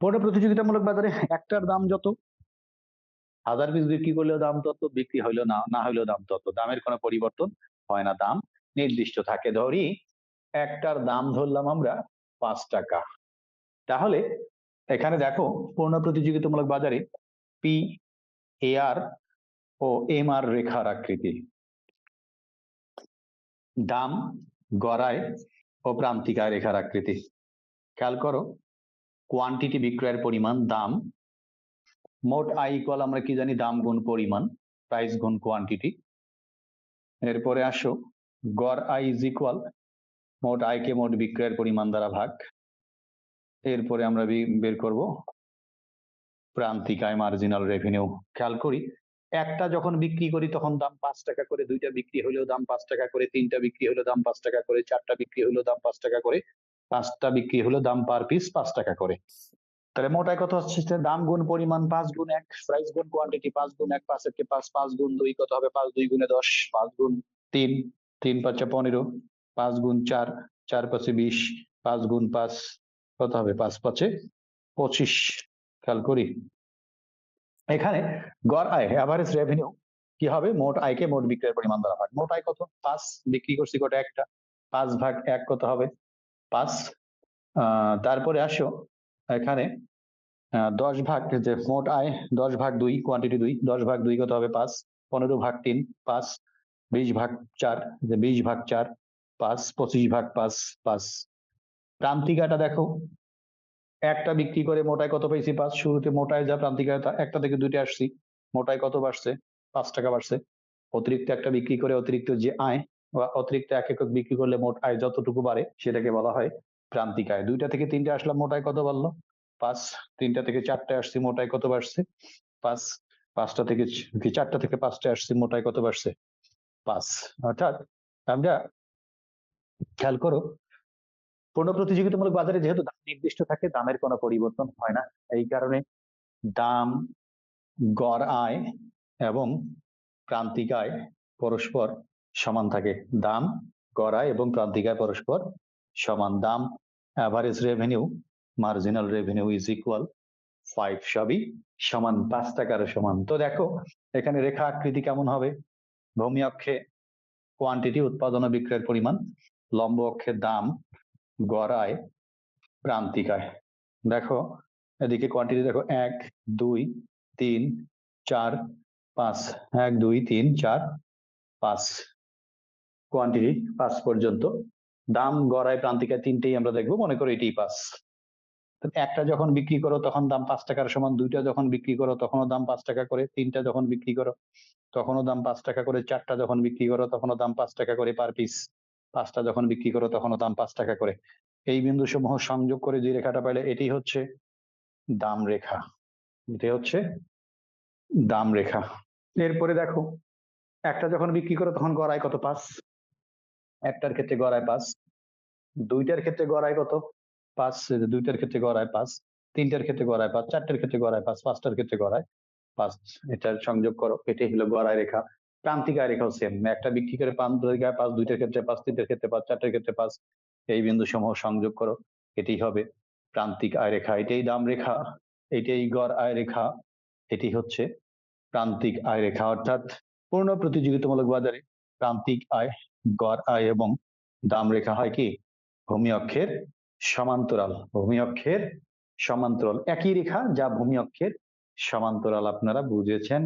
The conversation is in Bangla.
পণ্য প্রতিযোগিতামূলক বাজারে একটার দাম যত, হাজার পিস বিক্রি করলেও দাম তত, বিক্রি হইলেও না না হইলেও দাম তত। দামের কোনো পরিবর্তন হয় না, দাম নির্দিষ্ট থাকে। ধরি একটার দাম ধরলাম আমরা পাঁচ টাকা। তাহলে এখানে দেখো পূর্ণ প্রতিযোগিতামূলক বাজারে P A R O M R রেখার আকৃতি। দাম, গড়ায় ও প্রান্তিকায় রেখার আকৃতি। খেয়াল করো কোয়ান্টিটি বিক্রয়ের পরিমাণ, দাম, মোট আই ইকুয়াল আমরা কি জানি? দাম গুণ পরিমাণ প্রাইস গুণ কোয়ান্টিটি এরপরে আসো, গড় আই ইজ ইকুয়াল মোট আয়কে মোট বিক্রয়ের পরিমাণ দ্বারা ভাগ। এরপরে আমরা বের করব, প্রান্তিক আয় মার্জিনাল রেভিনিউ খেয়াল করি, একটা যখন বিক্রি করি তখন দাম পাঁচ টাকা করে, দুইটা বিক্রি হলেও দাম পাঁচ টাকা করে, তিনটা বিক্রি হলেও দাম পাঁচ টাকা করে, চারটা বিক্রি হলেও দাম পাঁচ টাকা করে। পাঁচটা বিক্রি হলো দাম পার পিস পাঁচ টাকা করে। তাহলে মোটায় কত হচ্ছে দাম গুণ পরিমাণ পাঁচ গুণ এক প্রাইস গুণ কোয়ান্টিটি পাঁচ গুণ এক পাঁচ একে পাঁচ পাঁচ গুণ দুই, কত হবে? পাঁচ দুই গুণে দশ, পাঁচ গুণ তিন তিন পাঁচে পনেরো, পাঁচ গুণ চার চার পাঁচে বিশ, পাঁচ গুণ পাঁচ, কত হবে? পাঁচ পাঁচে পঁচিশ, খেয়াল করি। এখানে গড় আয় অ্যাভারেজ রেভিনিউ কি হবে? মোট আয়কে মোট বিক্রয়ের পরিমাণ দ্বারা ভাগ মোট আয় কত? পাঁচ, বিক্রি করছি কত একটা, পাঁচ ভাগ এক কত হবে? পাঁচ তারপরে আসো এখানে। দশ ভাগ যে মোট আয়, দশ ভাগ দুই কোয়ান্টিটি দুই, দশ ভাগ দুই কত হবে? পাঁচ পনেরো ভাগ তিন পাঁচ বিশ ভাগ চার, যে বিশ ভাগ চার পাঁচ পঁচিশ ভাগ পাঁচ পাঁচ প্রান্তিকাটা দেখো। একটা বিক্রি করে মোটায় কত পেয়েছি পাঁচ শুরুতে মোটায় যা প্রান্তিকা একটা থেকে দুইটা আসছি। মোটায় কত বাড়ছে? পাঁচ টাকা বাড়ছে। অতিরিক্ত একটা বিক্রি করে অতিরিক্ত যে আয় বা অতিরিক্ত এক একক বিক্রি করলে মোট আয় যতটুকু বাড়ে সেটাকে বলা হয় প্রান্তিক আয়। দুইটা থেকে তিনটে আসলাম মোটায় কত বাড়লো? পাঁচ, তিনটা থেকে চারটে আসছি মোটায় কত বাড়ছে? পাঁচ, পাঁচটা থেকে চারটা থেকে পাঁচটা আসছি মোটায় কত বাড়ছে? পাঁচ। অর্থাৎ আমরা খেয়াল করো, পণ্য প্রতিযোগিতামূলক বাজারে যেহেতু দাম নির্দিষ্ট থাকে, দামের কোনো পরিবর্তন হয় না। এই কারণে দাম, গড় আয় এবং প্রান্তিক আয় পরস্পর সমান থাকে। দাম, গড় এবং প্রান্তিকায় পরস্পর সমান। দাম average revenue marginal revenue is equal five সবই সমান, পাঁচ টাকার সমান। তো দেখো, এখানে রেখা আকৃতি কেমন হবে? ভূমি অক্ষে কোয়ান্টিটি উৎপাদন ও বিক্রয়ের পরিমাণ, লম্ব অক্ষে দাম, গড়ায়, প্রান্তিকায়। দেখো, এদিকে কোয়ান্টিটি দেখো, এক, দুই, তিন, চার, পাঁচ। এক, দুই, তিন, চার, পাঁচ। কোয়ান্টিটি পাঁচ পর্যন্ত। দাম গড়ায় প্রান্তিকায় তিনটেই আমরা দেখব, মনে করো এটি পাঁচ একটা যখন বিক্রি করো, তখন দাম পাঁচ টাকার সমান, দুইটা যখন বিক্রি করো, তখনও দাম পাঁচ টাকা করে, তিনটা যখন বিক্রি করো, তখনও দাম পাঁচ টাকা করে, চারটা যখন বিক্রি করো, তখনও দাম পাঁচ টাকা করে পার পিস পাঁচটা যখন বিক্রি করো, তখনও দাম পাঁচ টাকা করে। এই বিন্দু সমূহ সংযোগ করে যে রেখাটা পাইলে এটি হচ্ছে দাম রেখা। এটি হচ্ছে দাম রেখা। এরপরে দেখো, একটা যখন বিক্রি করো, তখন গড়ায় কত পাঁচ একটার ক্ষেত্রে গড়ায় পাঁচ, দুইটার ক্ষেত্রে গড়ায় কত? পাঁচ, দুইটার ক্ষেত্রে গড়ায় পাঁচ, তিনটার ক্ষেত্রে গড়ায় পাঁচ, চারটার ক্ষেত্রে গড়ায় পাঁচ, পাঁচটার ক্ষেত্রে গড়ায় পাঁচ। এটার সংযোগ করো, এটাই হলো গড়ায় রেখা। প্রান্তিক আয় রেখাও সেম একটা বিক্রি করে প্রান্তিক আয় পাঁচ, দুইটার ক্ষেত্রে পাঁচ, তিনটার ক্ষেত্রে পাঁচ, চারটার ক্ষেত্রে পাঁচ, এই বিন্দু সমূহ সংযোগ করো এটি হবে প্রান্তিক আয় রেখা, এটাই দাম রেখা, এটাই গড় আয় রেখা এটি হচ্ছে প্রান্তিক আয় রেখা। অর্থাৎ পূর্ণ প্রতিযোগিতামূলক বাজারে প্রান্তিক আয়, গড় আয় এবং দাম রেখা হয় কি? ভূমি অক্ষের সমান্তরাল। ভূমি অক্ষের সমান্তরাল। একই রেখা যা ভূমি অক্ষের সমান্তরাল। আপনারা বুঝেছেন